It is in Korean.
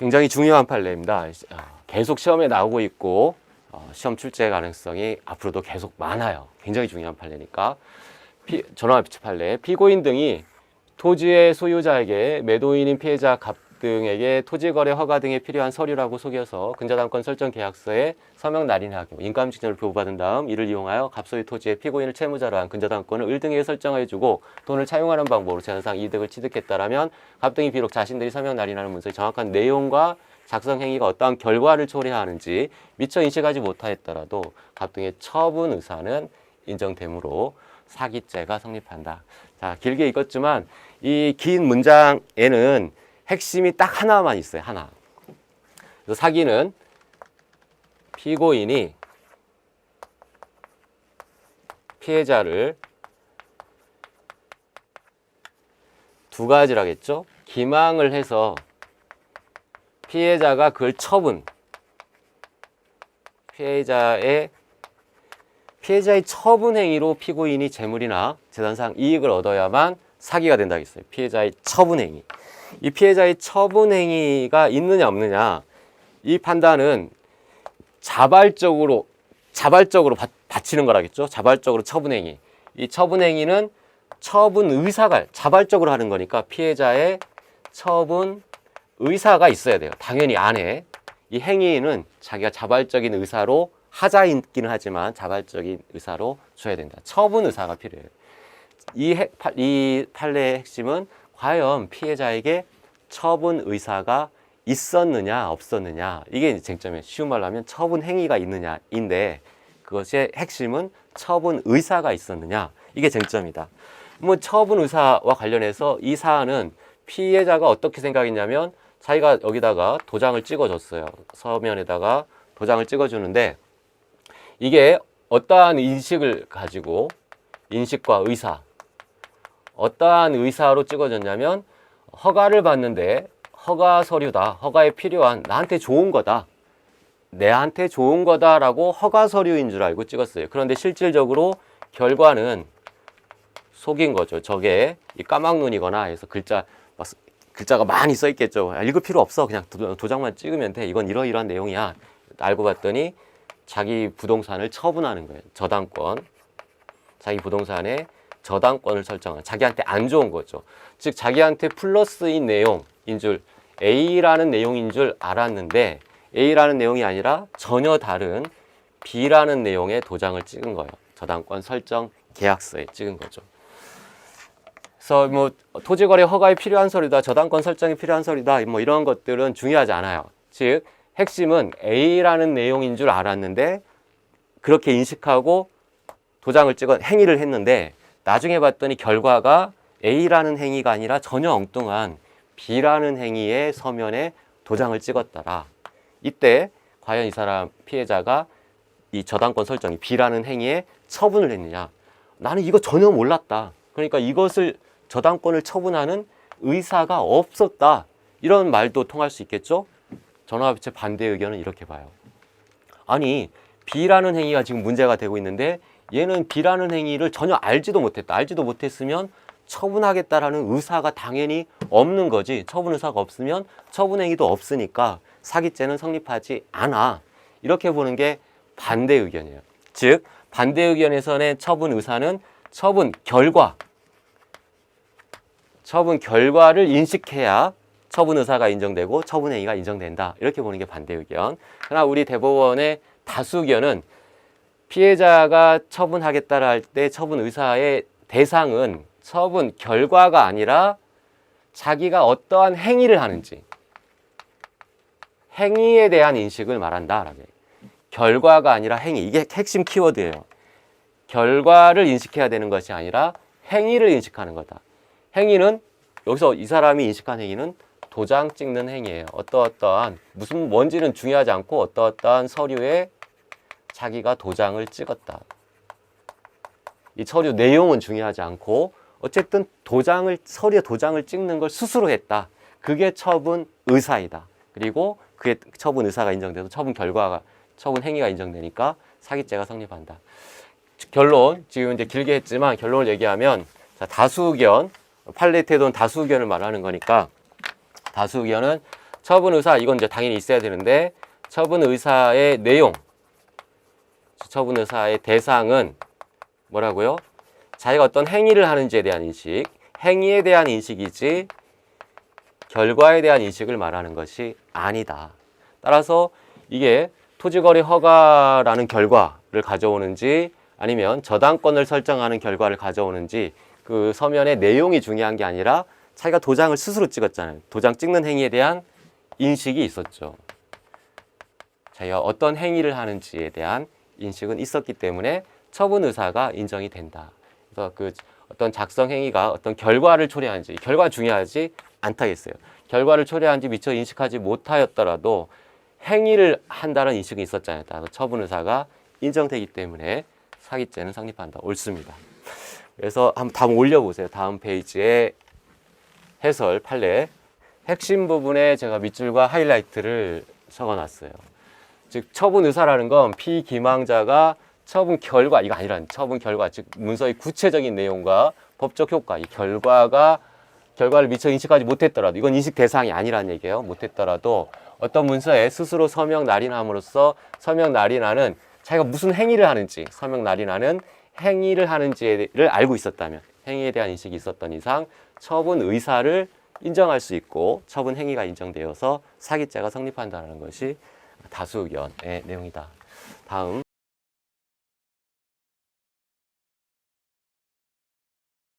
굉장히 중요한 판례입니다. 아, 계속 시험에 나오고 있고 어, 시험 출제 가능성이 앞으로도 계속 많아요. 굉장히 중요한 판례니까 피, 전화합의체 판례 피고인 등이 토지의 소유자에게 매도인인 피해자 갑 등에게 토지 거래 허가 등에 필요한 서류라고 속여서 근저당권 설정 계약서에 서명 날인하고 인감 증정을 교부받은 다음 이를 이용하여 갑소유 토지의 피고인을 채무자로 한 근저당권을 을등에게 설정해 주고 돈을 차용하는 방법으로 재산상 이득을 취득했다라면 갑등이 비록 자신들이 서명 날인하는 문서의 정확한 내용과 작성 행위가 어떠한 결과를 초래하는지 미처 인식하지 못하였더라도 갑등의 처분 의사는 인정되므로 사기죄가 성립한다. 자, 길게 읽었지만 이 긴 문장에는 핵심이 딱 하나만 있어요. 하나. 그래서 사기는 피고인이 피해자를 두 가지라겠죠. 기망을 해서 피해자가 그걸 처분, 피해자의 피해자의 처분 행위로 피고인이 재물이나 재산상 이익을 얻어야만 사기가 된다 했어요. 피해자의 처분 행위. 이 피해자의 처분 행위가 있느냐 없느냐 이 판단은 자발적으로 자발적으로 바, 바치는 거라겠죠. 자발적으로 처분 행위. 이 처분 행위는 처분 의사가 자발적으로 하는 거니까 피해자의 처분 의사가 있어야 돼요. 당연히 안에 이 행위는 자기가 자발적인 의사로 하자 있기는 하지만 자발적인 의사로 줘야 된다. 처분 의사가 필요해요. 이, 핵, 파- 이 판례의 핵심은 과연 피해자에게 처분 의사가 있었느냐 없었느냐 이게 이제 쟁점이에요. 쉬운 말로 하면 처분 행위가 있느냐인데 그것의 핵심은 처분 의사가 있었느냐 이게 쟁점이다. 뭐 처분 의사와 관련해서 이 사안은 피해자가 어떻게 생각했냐면 자기가 여기다가 도장을 찍어줬어요. 서면에다가 도장을 찍어주는데 이게 어떠한 인식을 가지고 인식과 의사 어떠한 의사로 찍어졌냐면 허가를 받는데 허가 서류다. 허가에 필요한 나한테 좋은 거다. 내한테 좋은 거다라고 허가 서류인 줄 알고 찍었어요. 그런데 실질적으로 결과는 속인 거죠. 저게 이 까막눈이거나 해서 글자 글자가 많이 써 있겠죠. 아, 읽을 필요 없어. 그냥 도- 도장만 찍으면 돼. 이건 이러이러한 내용이야. 알고 봤더니 자기 부동산을 처분하는 거예요. 저당권. 자기 부동산에 저당권을 설정한 자기한테 안 좋은 거죠. 즉 자기한테 플러스인 내용인 줄 A라는 내용인 줄 알았는데 A라는 내용이 아니라 전혀 다른 B라는 내용의 도장을 찍은 거예요. 저당권 설정 계약서에 찍은 거죠. 그래서 뭐 토지거래 허가에 필요한 서류다, 저당권 설정에 필요한 서류다, 뭐 이런 것들은 중요하지 않아요. 즉 핵심은 A라는 내용인 줄 알았는데 그렇게 인식하고 도장을 찍어 행위를 했는데 나중에 봤더니 결과가 A라는 행위가 아니라 전혀 엉뚱한 B라는 행위의 서면에 도장을 찍었더라. 이때 과연 이 사람 피해자가 이 저당권 설정이 B라는 행위에 처분을 했느냐? 나는 이거 전혀 몰랐다. 그러니까 이것을 저당권을 처분하는 의사가 없었다. 이런 말도 통할 수 있겠죠? 전화합의체 반대 의견은 이렇게 봐요. 아니 B라는 행위가 지금 문제가 되고 있는데 얘는 B라는 행위를 전혀 알지도 못했다. 알지도 못했으면 처분하겠다라는 의사가 당연히 없는 거지. 처분 의사가 없으면 처분 행위도 없으니까 사기죄는 성립하지 않아. 이렇게 보는 게 반대 의견이에요. 즉 반대 의견에서의 처분 의사는 처분 결과 처분 결과를 인식해야 처분 의사가 인정되고 처분 행위가 인정된다. 이렇게 보는 게 반대 의견. 그러나 우리 대법원의 다수 의견은 피해자가 처분하겠다라 할 때 처분 의사의 대상은 처분 결과가 아니라 자기가 어떠한 행위를 하는지 행위에 대한 인식을 말한다라고 해요. 결과가 아니라 행위. 이게 핵심 키워드예요. 결과를 인식해야 되는 것이 아니라 행위를 인식하는 거다. 행위는 여기서 이 사람이 인식한 행위는 도장 찍는 행위예요. 어떠어떠한 무슨 뭔지는 중요하지 않고 어떠어떠한 서류에 자기가 도장을 찍었다. 이 서류 내용은 중요하지 않고 어쨌든 도장을 서류에 도장을 찍는 걸 스스로 했다. 그게 처분 의사이다. 그리고 그게 처분 의사가 인정돼서 처분 결과가 처분 행위가 인정되니까 사기죄가 성립한다. 결론 지금 이제 길게 했지만 결론을 얘기하면 자, 다수 의견 판례 태도는 다수 의견을 말하는 거니까 다수 의견은 처분 의사 이건 이제 당연히 있어야 되는데 처분 의사의 내용, 처분 의사의 대상은 뭐라고요? 자기가 어떤 행위를 하는지에 대한 인식, 행위에 대한 인식이지 결과에 대한 인식을 말하는 것이 아니다. 따라서 이게 토지거래 허가라는 결과를 가져오는지 아니면 저당권을 설정하는 결과를 가져오는지 그 서면의 내용이 중요한 게 아니라 자기가 도장을 스스로 찍었잖아요. 도장 찍는 행위에 대한 인식이 있었죠. 자기가 어떤 행위를 하는지에 대한 인식은 있었기 때문에 처분 의사가 인정이 된다. 그래서 그 어떤 작성 행위가 어떤 결과를 초래하는지 결과 중요하지 않다겠어요. 결과를 초래하는지 미처 인식하지 못하였더라도 행위를 한다는 인식이 있었잖아요. 따라서 처분 의사가 인정되기 때문에 사기죄는 성립한다. 옳습니다. 그래서 한번 다음 올려보세요. 다음 페이지에 해설 판례 핵심 부분에 제가 밑줄과 하이라이트를 적어놨어요. 즉 처분 의사라는 건 피기망자가 처분 결과 이거 아니라는 처분 결과 즉 문서의 구체적인 내용과 법적 효과 이 결과가 결과를 미처 인식하지 못했더라도 이건 인식 대상이 아니라는 얘기예요. 못했더라도 어떤 문서에 스스로 서명 날인함으로써 서명 날인하는 자기가 무슨 행위를 하는지 서명 날인하는 행위를 하는지를 알고 있었다면 행위에 대한 인식이 있었던 이상 처분 의사를 인정할 수 있고 처분 행위가 인정되어서 사기죄가 성립한다는 것이 다수 의견의 내용이다. 다음